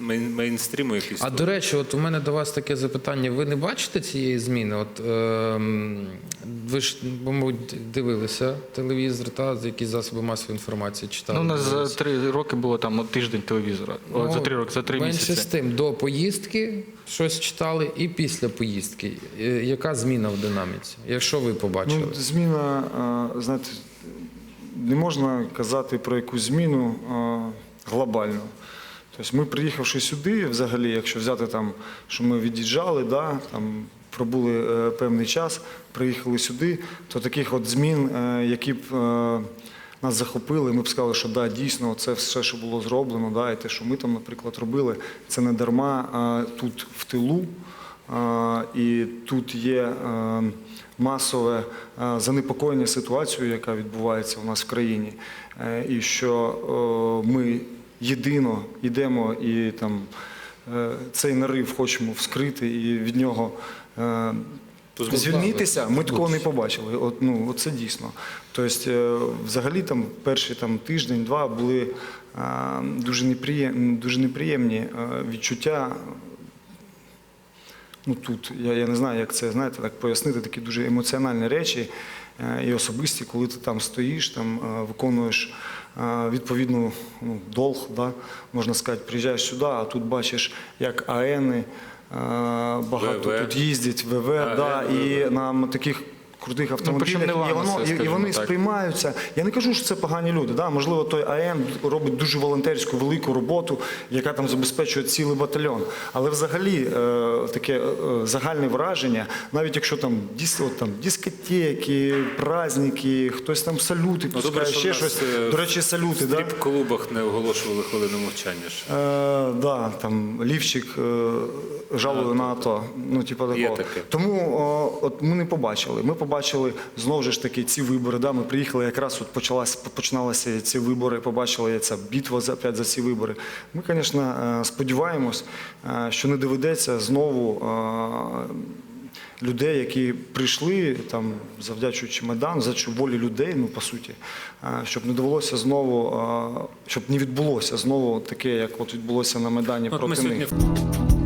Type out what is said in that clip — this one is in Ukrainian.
мейн- мейнстріму якийсь. А до речі, от у мене до вас таке запитання. Ви не бачите цієї зміни? От ем, ви ж, мабуть, дивилися телевізор, та якісь засоби масової інформації читали? Ну, у нас за три роки було там от, тиждень телевізора. О, Ну, за три роки, за три менше місяці. з тим, до поїздки щось читали, і після поїздки. Е, Яка зміна в динаміці? Якщо ви побачили? Ну, зміна, е, знаєте, не можна казати про якусь зміну е, глобальну. Тобто ми, приїхавши сюди, взагалі, якщо взяти там, що ми від'їжджали, да, там, пробули е, певний час, приїхали сюди, то таких от змін, е, які б е, нас захопили, ми б сказали, що да, дійсно, це все, що було зроблено, да, і те, що ми там, наприклад, робили, це не дарма е, тут в тилу. А, І тут є е, масове е, занепокоєння ситуацією, яка відбувається у нас в країні, Е, і що е, ми єдино йдемо і там е, цей нарив хочемо вскрити і від нього е, звільнитися. Ми такого не побачили. От, ну, це дійсно. Тобто, е, взагалі, там перший там, тиждень-два були дуже неприємні, дуже неприємні відчуття ну тут я, я не знаю, як це знаєте, так пояснити такі дуже емоціональні речі і особисті, коли ти там стоїш, там виконуєш відповідну ну, долг, да, можна сказати, приїжджаєш сюди, а тут бачиш, як АЕНи багато ВВ. тут їздять, ВВ, АЕН, да, і нам таких. Крутих автомобілях, причому не і, воно, і, і вони так. сприймаються. Я не кажу, що це погані люди. Да? Можливо, той АЕН робить дуже волонтерську велику роботу, яка там забезпечує цілий батальйон. Але взагалі е, таке е, загальне враження, навіть якщо там, діс, от, там дискотеки, праздники, хтось там салюти Ну, пускає, що ще в щось. е, До речі, салюти. В Да? стріп-клубах не оголошували хвилину мовчання. ж. Е, да, там лівчик е, жалує на АТО. Ну, типу такого. таке. Тому о, от ми не побачили. Ми побачили знову ж таки ці вибори. Да? Ми приїхали, якраз от почалась, починалися ці вибори, побачили ця битва за опять за ці вибори. Ми, звісно, е, сподіваємось, е, що не доведеться знову. е, Людей, які прийшли там, завдячуючи Майдану, завдячуючи волі людей, ну по суті, щоб не довелося знову, щоб не відбулося знову таке, як от відбулося на Майдані От проти них. сьогодні